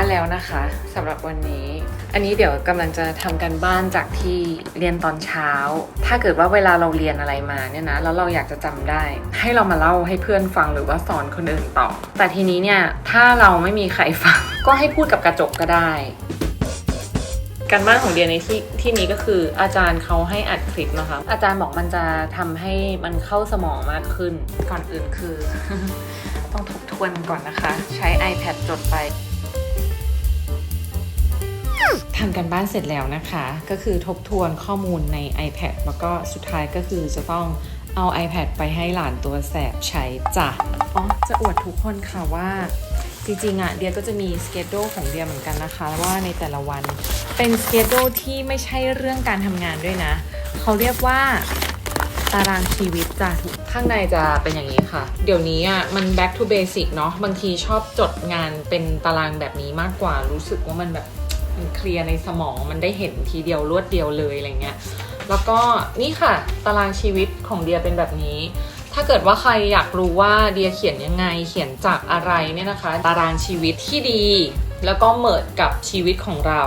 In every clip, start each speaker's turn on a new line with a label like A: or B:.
A: านแล้วนะคะสำหรับวันนี้ อันนี้เดี๋ยวกำลังจะทำกันบ้านจากที่เรียนตอนเช้า ถ้าเกิดว่าเวลาเราเรียนอะไรมาเนี่ยนะแล้วเราอยากจะจำได้ ให้เรามาเล่าให้เพื่อนฟังหรือว่าสอนคนอื่นต่อ แต่ทีนี้เนี่ยถ้าเราไม่มีใครฟัง ก็ให้พูดกับกระจกก็ได้การบ้านของเดียในที่ที่นี้ก็คืออาจารย์เขาให้อัดคลิปนะคะ อาจารย์บอกมันจะทำให้มันเข้าสมองมากขึ้น ก่อนอื่นคือ ต้องทบทวนก่อนนะคะ ใช้ iPad จดไป ทำกันบ้านเสร็จแล้วนะคะ ก็คือทบทวนข้อมูลใน iPad แล้วก็สุดท้ายก็คือจะต้องเอา iPad ไปให้หลานตัวแสบใช้จ้ะ อ๋อ จะอวดทุกคนค่ะว่า จริงๆอะเดียก็จะมีสเกจ u l e ของเดียเหมือนกันนะคะ ว่าในแต่ละวันเป็นสเกจ u l e ที่ไม่ใช่เรื่องการทำงานด้วยนะ เขาเรียกว่าตารางชีวิตจ้ะทุกข้างในจะเป็นอย่างนี้ค่ะ เดี๋ยวนี้อะมัน back to basic เนาะบางทีชอบจดงานเป็นตารางแบบนี้มากกว่ารู้สึกว่ามันแบบ มันเคลียร์ในสมองมันได้เห็นทีเดียวรวดเดียวเลยอะไรเงี้ยแล้วก็นี่ค่ะตารางชีวิตของเดียเป็นแบบนี้ ถ้าเกิดว่าใครอยากรู้ว่าเดียเขียนยังไงเขียนจากอะไรเนี่ยนะคะ ตารางชีวิตที่ดี แล้วก็เมิดกับชีวิตของเรา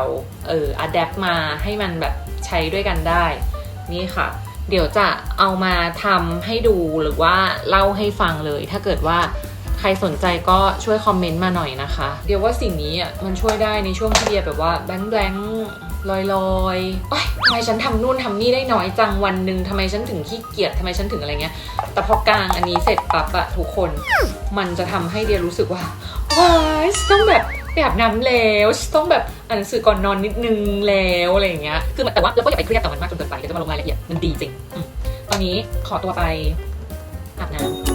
A: เอออัดแอปมาให้มันแบบใช้ด้วยกันได้ นี่ค่ะ เดี๋ยวจะเอามาทำให้ดูหรือว่าเล่าให้ฟังเลย ถ้าเกิดว่า ครสนใจก็ช่วยคอมเมนต์มาหน่อยนะคะ เดี๋ยวว่าสิ่งนี้อะมันช่วยได้ในช่วงที่เดียแบบว่าแบงค์แบงลอยลอยโอ๊ยทำไมฉันทำนู่นทำนี่ได้น้อยจังวันหนึ่งทำไมฉันถึงขี้เกียจทำไมฉันถึงอะไรเงี้ย แต่พอกลางอันนี้เสร็จปั๊บอะทุกคน มันจะทำให้เดียรู้สึกว่าว้ายต้องแบบไปอาบน้ำแล้วต้องแบบอ่านหนังสือก่อนนอนนิดนึงแล้วอะไรอย่างเงี้ย คือแต่ว่าเราก็อย่าไปเครียดกับมันมากจนเกินไปเดี๋ยวจะมาลงรายละเอียดมันดีจริง ตอนนี้ขอตัวไปอาบน้ำ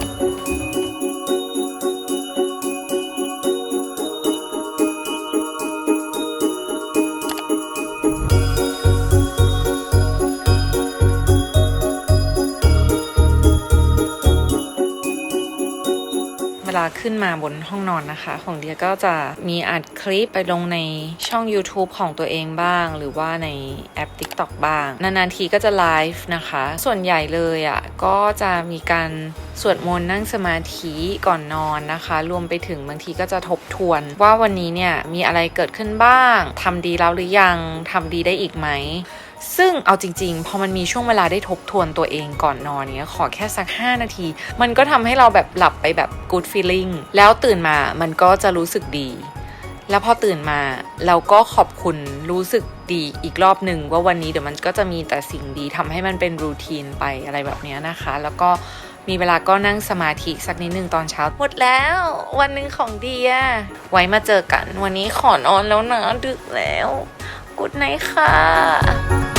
A: เวลาขึ้นมาบนห้องนอนนะคะ ของเดียก็จะมีอัดคลิปไปลงในช่อง YouTube ของตัวเองบ้าง หรือว่าในแอป TikTok บ้าง นานๆทีก็จะไลฟ์นะคะ ส่วนใหญ่เลยอะ่ะก็จะมีการสวดมนต์นั่งสมาธิก่อนนอนนะคะ รวมไปถึงบางทีก็จะทบทวน ว่าวันนี้เนี่ยมีอะไรเกิดขึ้นบ้างทำดีแล้วหรือยังทำดีได้อีกไหม ซึ่งเอาจริงๆ พอมันมีช่วงเวลาได้ทบทวนตัวเองก่อนนอนเนี้ยขอแค่สัก 5 นาที มันก็ทำให้เราแบบหลับไปแบบ good feeling แล้วตื่นมามันก็จะรู้สึกดี แล้วพอตื่นมาเราก็ขอบคุณรู้สึกดีอีกรอบหนึ่งว่าวันนี้เดี๋ยวมันก็จะมีแต่สิ่งดีทำให้มันเป็นรูทีนไปอะไรแบบเนี้ยนะคะ แล้วก็มีเวลาก็นั่งสมาธิสักนิดหนึ่งตอนเช้าหมดแล้ว วันหนึ่งของเดียไว้มาเจอกัน วันนี้ขอนอนแล้วนะดึกแล้ว กุดไนค่ะ